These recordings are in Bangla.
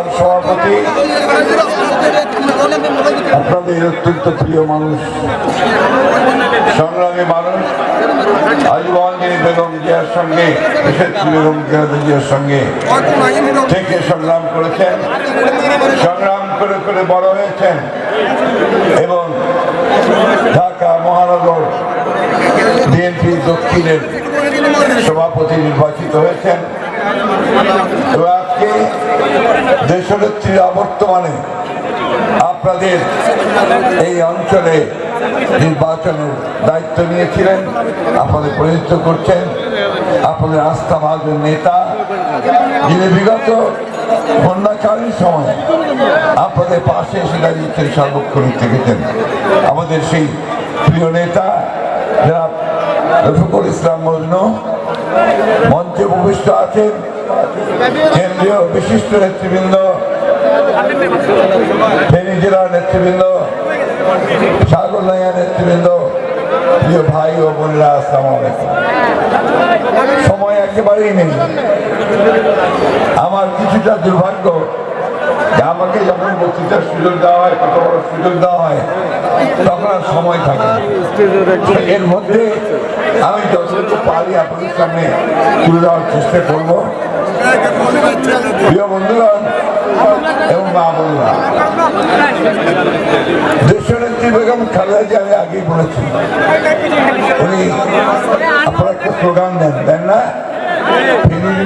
সভার সভাপতি। আপনাদের অত্যন্ত প্রিয় মানুষ, সংগ্রামী মানুষ জিয়ার সঙ্গে সঙ্গে থেকে সংগ্রাম করেছেন, সংগ্রাম করে করে বড় হয়েছেন এবং ঢাকা মহানগর বিএনপি দক্ষিণের সভাপতি নির্বাচিত হয়েছেন। এবং আজকে দেশনেত্রীর বর্তমানে আপনাদের এই অঞ্চলে নির্বাচনের দায়িত্ব নিয়েছিলেন, আপনাদের প্রতিনিধিত্ব করছেন, আপনাদের আস্থা ভাজন নেতা। যিনি বিগত বন্যাকালীন সময় আপনাদের পাশে এসে দাঁড়িয়েছেন, সর্বক্ষণিক থেকেছেন। আমাদের সেই প্রিয় নেতা যারা রফিকুল ইসলাম মজনু, মঞ্চে উপবিষ্ট আছেন। কেন্দ্রীয় বিশিষ্ট নেতৃবৃন্দ, ফেনী জেলার নেতৃবৃন্দ, সাগর নাইয়া নেতৃবৃন্দ, প্রিয় ভাই ও বোনেরা, আসসালাম সময় একেবারেই নেই। আমার কিছুটা দুর্ভাগ্য আমাকে যখন বক্তৃতার সুযোগ দেওয়া হয়, কত বড় সুযোগ দেওয়া হয়, তখন আর সময় থাকে। এর মধ্যে আমি যতটুকু পারি আপনাদের সামনে তুলে দেওয়ার চেষ্টা করব। প্রিয় বন্ধুগণ এবং মা বন্ধুরা দেশনেত্রী বেগম খালেদা জিয়া আমি আগেই বলেছি। উনি আপনারা একটা স্লোগান দেন দেন না?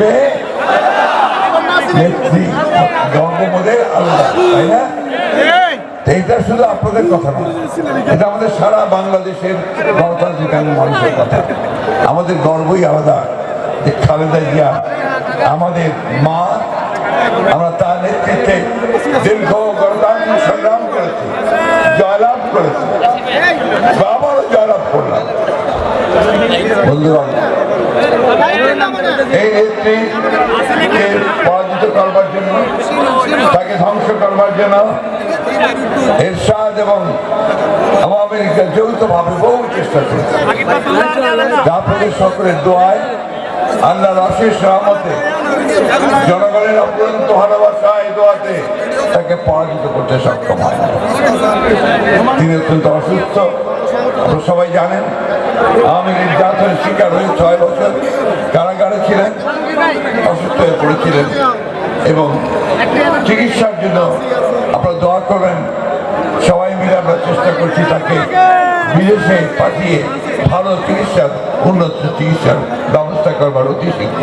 মেয়ে নেত্রী শুধু আপনাদের কথা নয় আমাদের সারা বাংলাদেশের মানুষের কথা। আমাদের গর্বই আলাদা যে খালেদা জিয়া আমাদের মা, আমরা তার নেতৃত্বে দীর্ঘ গণতান্ত্রিক সংগ্রাম করেছি, জয়লাভ করেছি আবারও জয়লাভ করলাম। তাকে ধ্বংস জন্য এরশাদ এবং বহু চেষ্টা করেছে। সকলের দোয়ায় আল্লাহ রশেষ রহমতে জনগণের অপরন্ত ভালোবাসা এই দোয়াতে তাকে পরাজিত করতে সক্ষম হয়। তিনি অত্যন্ত অসুস্থ। সবাই জানেন, আওয়ামী নির্যাতনের শিকার হয়ে ছয় বছর কারাগারে ছিলেন, অসুস্থ হয়ে পড়েছিলেন এবং চিকিৎসার জন্য আপনারা দোয়া করবেন। সবাই মিলে আমরা চেষ্টা করছি তাকে বিদেশে পাঠিয়ে ভালো চিকিৎসার উন্নত চিকিৎসার ব্যবস্থা করবার অতি শীঘ্র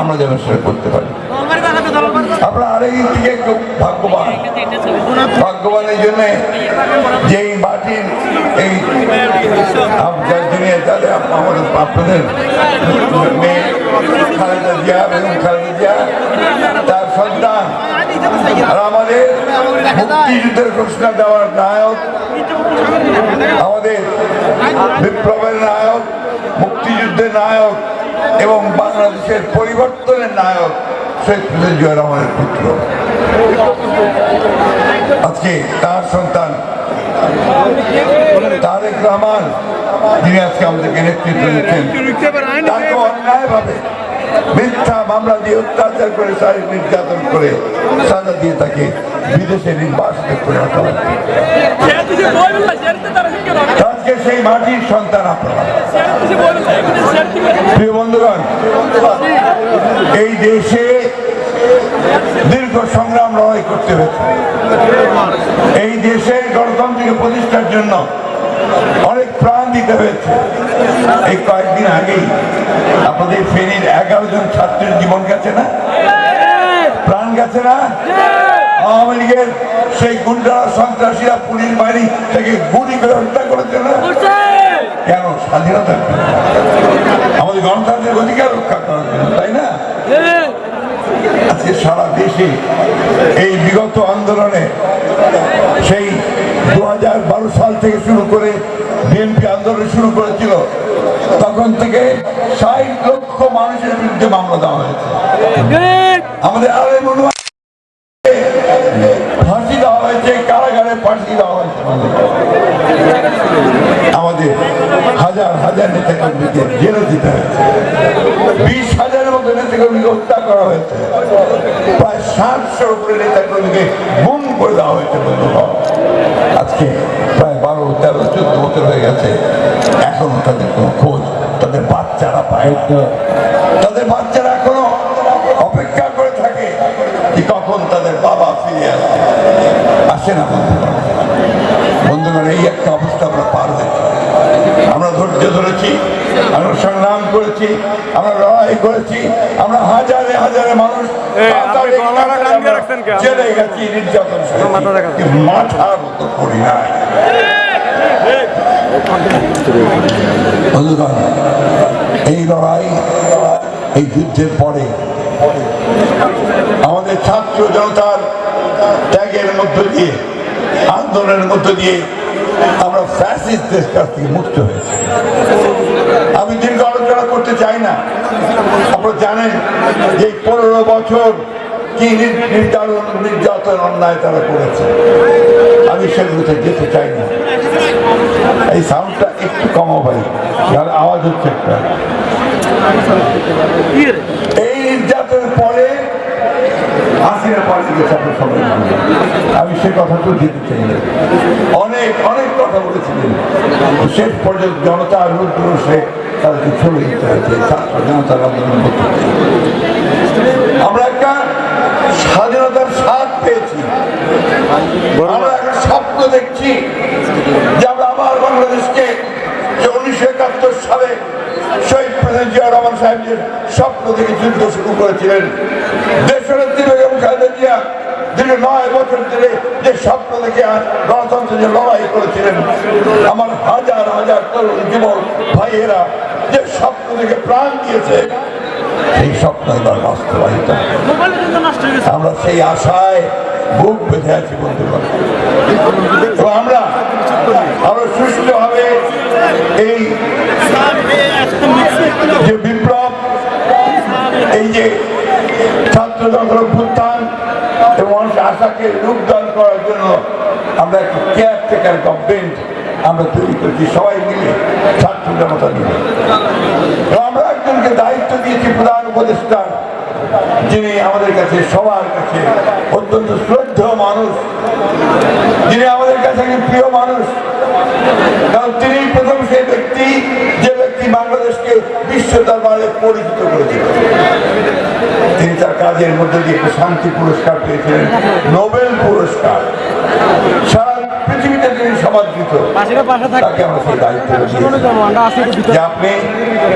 আমরা যেন সেটা করতে পারি। আমরা আরেক দিকে ভাগ্যবান। ভাগ্যবান এই জন্যে যে এই মাটির এই তাদের আমাদের আপনাদের মেয়ে খালেদা জিয়া এবং খালেদা জিয়া, তার সন্তান আর আমাদের মুক্তিযুদ্ধের ঘোষণা দেওয়ার নায়ক আমাদের বিপ্লবের নায়ক মুক্তিযুদ্ধের নায়ক এবং বাংলাদেশের পরিবর্তনের নায়ক শেখ মুজিবুর জিয়া রহমানের পুত্র। আজকে তার সন্তান তারেক রহমান যিনি আজকে আমাদেরকে নেতৃত্ব দিচ্ছেন তাকে অন্যায়ভাবে মিথ্যা মামলা দিয়ে অত্যাচার করে শারীরিক নির্যাতন করে সাজা দিয়ে তাকে বিদেশে নির্বাসিত করে রাখা আজকে সেই মাটির সন্তান আপনারা। এই দেশে দীর্ঘ সংগ্রাম লড়াই করতে হয়েছে। এই দেশের গণতন্ত্রকে প্রতিষ্ঠার জন্য অনেক প্রাণ দিতে হয়েছে। এই কয়েকদিন আগেই আপনাদের ফেনীর এগারো জন ছাত্রের জীবন গেছে না? গেছে না? আওয়ামী লীগের সেই গুন্ডা সন্ত্রাসীরা পুলিশ বাহিনী থেকে গুলি করে হত্যা করেছে না? কেন? স্বাধীনতা আমাদের গণতান্ত্রিক অধিকার রক্ষা করার জন্য তাই না? আজকে সারা দেশে এই বিগত আন্দোলনে সেই দু হাজার সাল থেকে শুরু করে বিএনপি আন্দোলন শুরু করেছিল, তখন থেকে ষাট লক্ষ মানুষের বিরুদ্ধে মামলা দেওয়া হয়েছে। আমাদের আরে ফাঁসি দেওয়া হয়েছে, কারাগারে ফাঁসি দেওয়া হয়েছে। আমাদের হাজার হাজার নেতা কর্মীকে জেলে দিতে হয়েছে বিশ হাজারের মতো নেতা কর্মীকে হত্যা করা হয়েছে প্রায় সাতশো উপরে নেতা কর্মীকে গুম করে দেওয়া হয়েছে আজকে প্রায় বারো তেরো চোদ্দ বছর হয়ে গেছে। এখনও তাদের কোনো খোঁজ তাদের বাচ্চারা পায়। তাদের বাচ্চারা এখনও অপেক্ষা করে থাকে যে কখন তাদের বাবা ফিরে আসে আসে না বন্ধুগণ এই একটা অবস্থা আমরা পার হয়েছি। আমরা ধৈর্য ধরেছি আমরা সংগ্রাম করেছি আমরা লড়াই করেছি আমরা হাজারে হাজারে মানুষ? জেলে গেছি নির্যাতন মাথার মতো করি নাই বন্ধুগণ এই লড়াই এই যুদ্ধের পরে আমাদের ছাত্র জনতার ত্যাগের মধ্য দিয়ে আন্দোলনের মধ্য দিয়ে আমরা ফ্যাসিস্টদের কাছ থেকে মুক্ত হয়েছি। আমি দীর্ঘ আলোচনা করতে চাই না। আপনারা জানেন যে পনেরো বছর কি নির- নির্যাতন নির্যাতন, অন্যায় তারা করেছে। আমি সেগুলোতে যেতে চাই না। এই সাউন্ডটা একটু কমাও ভাই তাহলে আওয়াজ হচ্ছে একটা। এই নির্যাতনের পরে হাসিনা পালিয়ে গেছে সবাই আমি সে কথা তো দিতে চাই না। অনেক অনেক কথা বলেছিলেন। শেষ পর্যন্ত জনতার রুদ্রে তাদেরকে ছড়ে দিতে হয়েছে জনতার আন্দোলন করতে আমরা একটা স্বাধীনতার স্বাদ পেয়েছি। আমরা একটা স্বপ্ন দেখছি যে আমরা আবার বাংলাদেশকে যে উনিশশো একাত্তর সালে শহীদ প্রেসিডেন্ট জিয়া রহমান সাহেব যে স্বপ্ন থেকে যুদ্ধ শুরু করেছিলেন। জিয়া দীর্ঘ নয় বছর ধরে যে স্বপ্ন দেখে গণতন্ত্র যে লড়াই করেছিলেন, আমার হাজার হাজার তরুণ যুবক, ভাইয়েরা যে স্বপ্ন দেখে প্রাণ দিয়েছে, সেই স্বপ্ন এবার বাস্তবায়িত। আমরা সেই আশায় বুক বেঁধে আছি, বন্ধুগণ। এবং আমরা আরও সুষ্ঠুভাবে এই যে বিপ্লব, এই যে ছাত্র জনতার অভ্যুত্থান আশাকে রূপদান করার জন্য আমরা একটা কেয়ার টেকার গভর্নমেন্ট আমরা তৈরি করছি। সবাই মিলে ছাত্র জনতা মিলে আমরা একজনকে দায়িত্ব দিয়েছি প্রধান উপদেষ্টা, যিনি আমাদের কাছে, সবার কাছে অত্যন্ত শ্রদ্ধ মানুষ। যিনি আমাদের কাছে একজন প্রিয় মানুষ। কারণ তিনি প্রথম সেই ব্যক্তি বাংলাদেশকে বিশ্ব দরবারে পরিচিত করেছিলেন তিনি তার কাজের মধ্যে দিয়ে একটা শান্তি পুরস্কার পেয়েছিলেন নোবেল পুরস্কার। সারা পৃথিবীতে তিনি সমাদৃত। তাকে আমরা সেই দায়িত্ব যে আপনি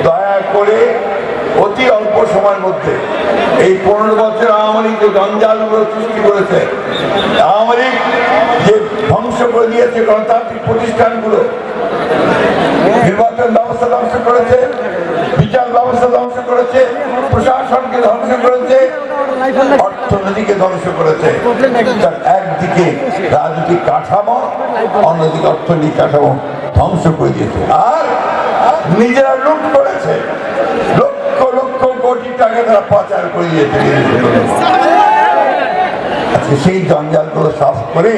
দয়া করে অতি অল্প সময়ের মধ্যে এই পনেরো বছর আওয়ামী লীগ যে জঞ্জালগুলো সৃষ্টি করেছে আওয়ামী লীগ যে ধ্বংস করে দিয়েছে গণতান্ত্রিক প্রতিষ্ঠানগুলো নির্বাচন ব্যবস্থা ধ্বংস করেছে, বিচার ব্যবস্থা ধ্বংস করেছে, প্রশাসনকে ধ্বংস করেছে, অর্থনীতিকে ধ্বংস করেছে। একদিকে রাজনৈতিক কাঠামো, অন্যদিকে অর্থনৈতিক কাঠামো ধ্বংস করে দিয়েছে। আর নিজেরা লুট করেছে। লক্ষ লক্ষ কোটি টাকা তারা পাচার করে দিয়েছে। আজকে সেই জঞ্জালগুলো সাফ করে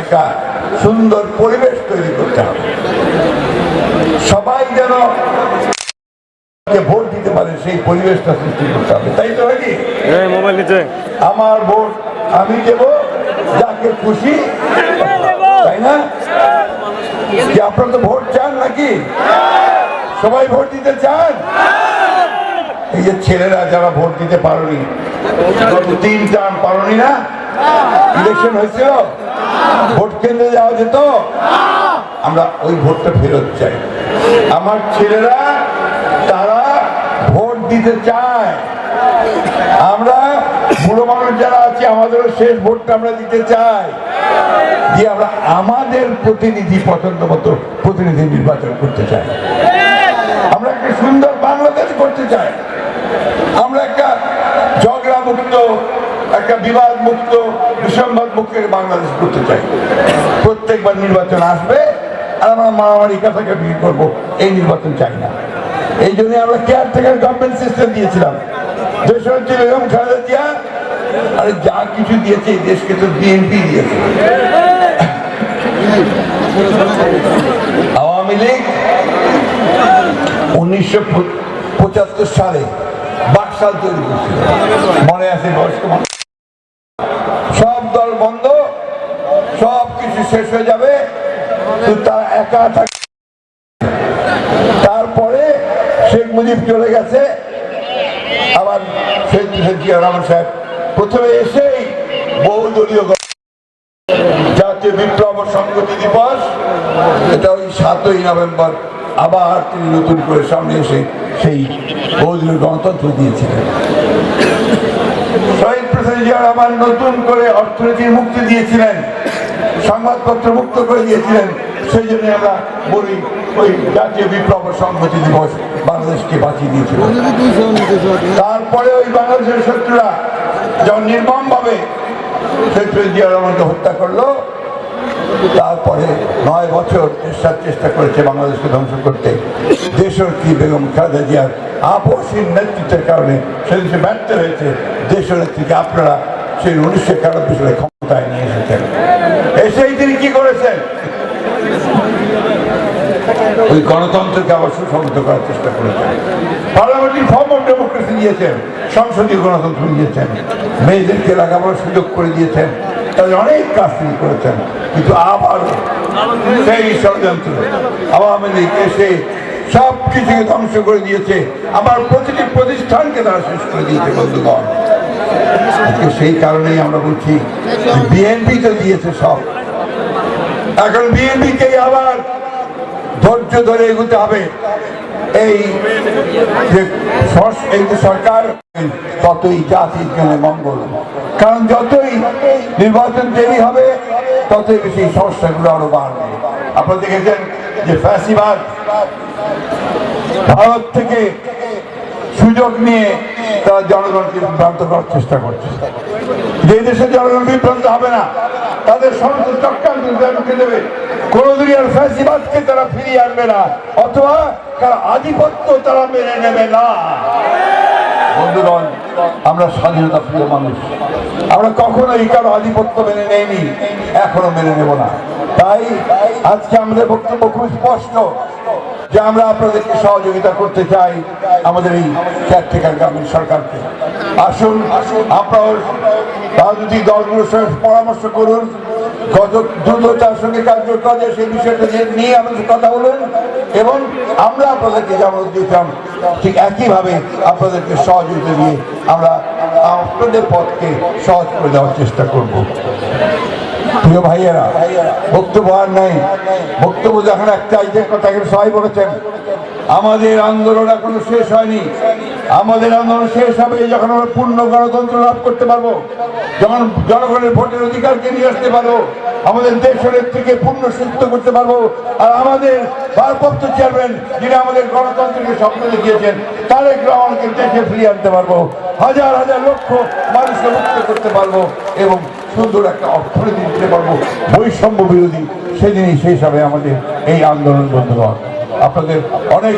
একটা সুন্দর পরিবেশ তৈরি করতে হবে। সবাই যেন ভোট দিতে পারে সেই পরিবেশটা সৃষ্টি করতে হবে। তাই তো নাকি মোবাইল নিচে। আমার ভোট আমি দেব যাকে খুশি তাই না? কি আপনারা তো ভোট চান নাকি? সবাই ভোট দিতে চান? এই যে ছেলেরা যারা ভোট দিতে পারোনি গত তিন টার্ম পারোনি না? ইলেকশন হয়েছিল? ভোট কেন্দ্রে যাওয়া যেত? আমরা ওই ভোটটা ফেরত চাই। আমার ছেলেরা, তারা ভোট দিতে চায়। আমরা বুড়ো মানুষ যারা আছি, আমাদেরও শেষ ভোটটা আমরা দিতে চাই। যে আমরা আমাদের প্রতিনিধি পছন্দ মতো প্রতিনিধি নির্বাচন করতে চাই। আমরা একটা সুন্দর বাংলাদেশ করতে চাই। আমরা একটা ঝগড়া মুক্ত একটা বিবাদ মুক্ত বিসম্বাদ মুক্ত বাংলাদেশ করতে চাই। প্রত্যেকবার নির্বাচন আসবে। আর আমরা মারামারি কাছাকাছি করব। এই নির্বাচন চাই না। এই জন্য আমরা কেয়ার থেকে গভর্নমেন্ট সিস্টেম দিয়েছিলাম। যা কিছু দিয়েছে দেশকে তো বিএনপি দিয়েছে। আওয়ামী লীগ উনিশশো পঁচাত্তর সালে বাকশাল তৈরি করছিল। মনে আছে বয়স্ক সব দল বন্ধ, সব কিছু শেষ হয়ে যাবে। তারা একা থাকে তারপরে শেখ মুজিব চলে গেছে। আবার শেখ জিয়া রহমান সাহেব। প্রথমে এসেই বহুদলীয় জাতীয় বিপ্লব সংগতি দিবস। এটা ওই সাতই নভেম্বর আবার তিনি নতুন করে সামনে এসে সেই বহুদলীয় গণতন্ত্র দিয়েছিলেন। শহীদ প্রেসিডেন্ট জিয়া নতুন করে অর্থনীতির মুক্তি দিয়েছিলেন, সংবাদপত্র মুক্ত করে দিয়েছিলেন। সেই জন্য আমরা বলি, ওই জাতীয় বিপ্লব সংহতি দিবস বাংলাদেশকে বাঁচিয়ে দিয়েছিল। তারপরে ওই বাংলাদেশের শত্রুরা যখন নির্মম ভাবে শহীদ প্রেসিডেন্ট জিয়া হত্যা করল, তারপরে নয় বছর চেষ্টার চেষ্টা করেছে বাংলাদেশকে ধ্বংস করতে। দেশরক্ষী বেগম খালেদা জিয়ার আপসীন নেতৃত্বের কারণে সেদিন সে ব্যর্থ হয়েছে দেশনেত্রীকে আপনারা সেই উনিশশো একানব্বই সালে ক্ষমতায় নিয়ে এসেছেন এসেই তিনি কি করেছেন ওই গণতন্ত্রকে আবার সুসংহত করার চেষ্টা করেছেন। পার্লামেন্টারি ফর্ম অফ ডেমোক্রেসি দিয়েছেন সংসদীয় গণতন্ত্র দিয়েছেন মেয়েদেরকে লাগাবার সুযোগ করে দিয়েছেন, তাদের অনেক কাজ তিনি করেছেন, কিন্তু আবার সেই ষড়যন্ত্র, আওয়ামী লীগ এসে সব কিছুকে ধ্বংস করে দিয়েছে, আবার প্রতিটি প্রতিষ্ঠানকে তারা শেষ করে দিয়েছে, বন্ধুগণ। আজকে সেই কারণেই আমরা বলছি বিএনপি তো দিয়েছে সব। এখন বিএনপিকে আবার ধৈর্য ধরে এগুতে হবে। এই যে এই যে সরকার, ততই জাতির জন্য মঙ্গল। কারণ যতই নির্বাচন দেরি হবে, ততই বেশি সমস্যাগুলো আরও বাড়বে। আপনারা দেখেছেন যে ফ্যাসিবাদ ভারত থেকে সুযোগ নিয়ে তারা জনগণকে বিভ্রান্ত করার চেষ্টা করছে। যে দেশের জনগণ বিভ্রান্ত হবে না তাদের সমস্ত চক্রান্ত ঢুকে দেবে কোনোদিনই আর ফ্যাসিবাদকে তারা ফিরিয়ে আনবে না, অথবা তার আধিপত্য তারা মেনে নেবে না। বন্ধুগণ, আমরা স্বাধীনতা প্রিয় মানুষ। আমরা কখনোই কারও আধিপত্য মেনে নেইনি, এখনও মেনে নেব না। তাই আজকে আমাদের বক্তব্য খুব স্পষ্ট, যে আমরা আপনাদেরকে সহযোগিতা করতে চাই আমাদের এই কেয়ারটেকার গ্রামীণ সরকারকে। আসুন, আপনার রাজনৈতিক দলগুলোর সঙ্গে পরামর্শ করুন। কত দ্রুততার সঙ্গে কার্য কাজে সেই বিষয়টা নিয়ে- আমাদের কথা বলুন এবং আমরা আপনাদেরকে যেমন দিতাম ঠিক একইভাবে আপনাদেরকে সহযোগিতা দিয়ে আমরা আপনাদের পথকে সহজ করে দেওয়ার চেষ্টা করব। প্রিয় ভাইয়েরা, বক্তব্য আর নাই। বক্তব্য যখন একটা কথা, সবাই বলেছেন, আমাদের আন্দোলন এখনও শেষ হয়নি। আমাদের আন্দোলন শেষ হবে যখন আমরা পূর্ণ গণতন্ত্র লাভ করতে পারব, যখন জনগণের ভোটের অধিকারকে নিয়ে আসতে পারব, আমাদের দেশের থেকে পূর্ণ সুস্থ করতে পারব, আর আমাদের ভারপ্রাপ্ত চেয়ারম্যান যিনি আমাদের গণতন্ত্রকে স্বপ্ন দেখিয়েছেন, তারেক রহমানকে দেশে ফিরিয়ে আনতে পারব, হাজার হাজার লক্ষ মানুষকে মুক্ত করতে পারব এবং সুন্দর একটা অর্থনীতি দিতে পারব, বৈষম্য বিরোধী, সেদিনই শেষ হবে আমাদের এই আন্দোলন, বন্ধুগণ। আপনাদের অনেক